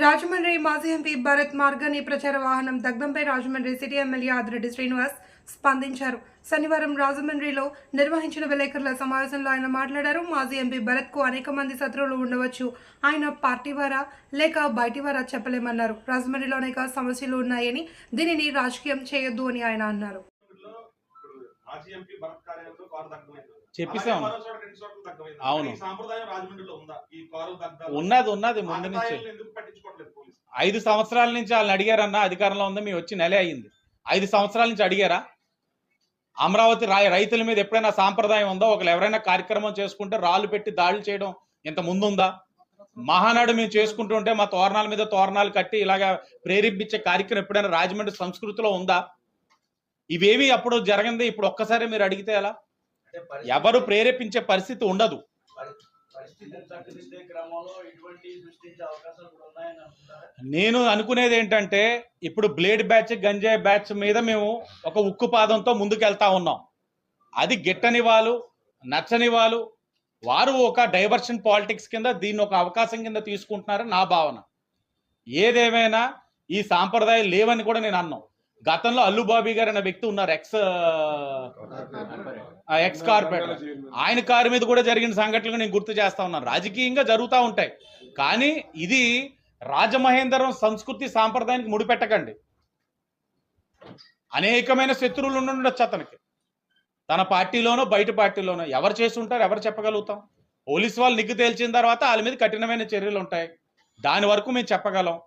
రాజమండ్రి మాజీ ఎంపీ భరత్ మార్గని ప్రచార వాహనం దగ్ధంపై రాజమండ్రి సిటీ ఎమ్మెల్యే ఆదిరెడ్డి శ్రీనివాస్ స్పందించారు. శనివారం రాజమండ్రిలో నిర్వహించిన విలేకరుల సమావేశంలో ఆయన మాట్లాడారు. మాజీ ఎంపీ భరత్కు అనేక మంది శత్రువులు ఉండవచ్చు. ఆయన పార్టీ వారా లేక బయటి వారా చెప్పలేమన్నారు. రాజమండ్రిలో అనేక సమస్యలు ఉన్నాయని దీనిని రాజకీయం చేయొద్దు అని ఆయన అన్నారు. అవును. సాంప్రదాయం రాజమండ్రిలో ఉందా? ఈ కారు? ఉన్నది ఉన్నది ముందు నుంచి. ఐదు సంవత్సరాల నుంచి వాళ్ళని అడిగారన్న అధికారంలో ఉంది మీ వచ్చి నెలే అయ్యింది. ఐదు సంవత్సరాల నుంచి అడిగారా? అమరావతి రైతుల మీద ఎప్పుడైనా సాంప్రదాయం ఉందో? ఒకరు ఎవరైనా కార్యక్రమం చేసుకుంటే రాళ్ళు పెట్టి దాడులు చేయడం ఇంత ముందుందా? మహానాడు మేము చేసుకుంటుంటే మా తోరణాల మీద తోరణాలు కట్టి ఇలాగా ప్రేరేపించే కార్యక్రమం ఎప్పుడైనా రాజమండ్రి సంస్కృతిలో ఉందా? ఇవేవి అప్పుడు జరగంది? ఇప్పుడు ఒక్కసారి మీరు అడిగితే ఎలా? ఎవరు ప్రేరేపించే పరిస్థితి ఉండదు. నేను అనుకునేది ఏంటంటే ఇప్పుడు బ్లేడ్ బ్యాచ్ గంజాయి బ్యాచ్ మీద మేము ఒక ఉక్కు పాదంతో ముందుకెళ్తా ఉన్నాం. అది గిట్టని వాళ్ళు నచ్చని వాళ్ళు వారు ఒక డైవర్షన్ పాలిటిక్స్ కింద దీన్ని ఒక అవకాశం కింద తీసుకుంటున్నారని నా భావన. ఏదేమైనా ఈ సాంప్రదాయం లేవని కూడా నేను అన్నాం. గతంలో అల్లు బాబీ గారు అనే వ్యక్తి ఉన్నారు ఎక్స్ ఎక్స్ కార్పొరేటర్ ఆయన కారు మీద కూడా జరిగిన సంఘటనలు నేను గుర్తు చేస్తా ఉన్నాను. రాజకీయంగా జరుగుతూ ఉంటాయి. కానీ ఇది రాజమహేంద్రం సంస్కృతి సాంప్రదాయానికి ముడిపెట్టకండి అనేకమైన శత్రువులు ఉండి ఉండొచ్చు అతనికి. తన పార్టీలోనో బయట పార్టీలోనో ఎవరు చేసి ఉంటారు ఎవరు చెప్పగలుగుతాం? పోలీస్ వాళ్ళు నిగ్గు తేల్చిన తర్వాత వాళ్ళ మీద కఠినమైన చర్యలు ఉంటాయి. దాని వరకు మేము చెప్పగలం.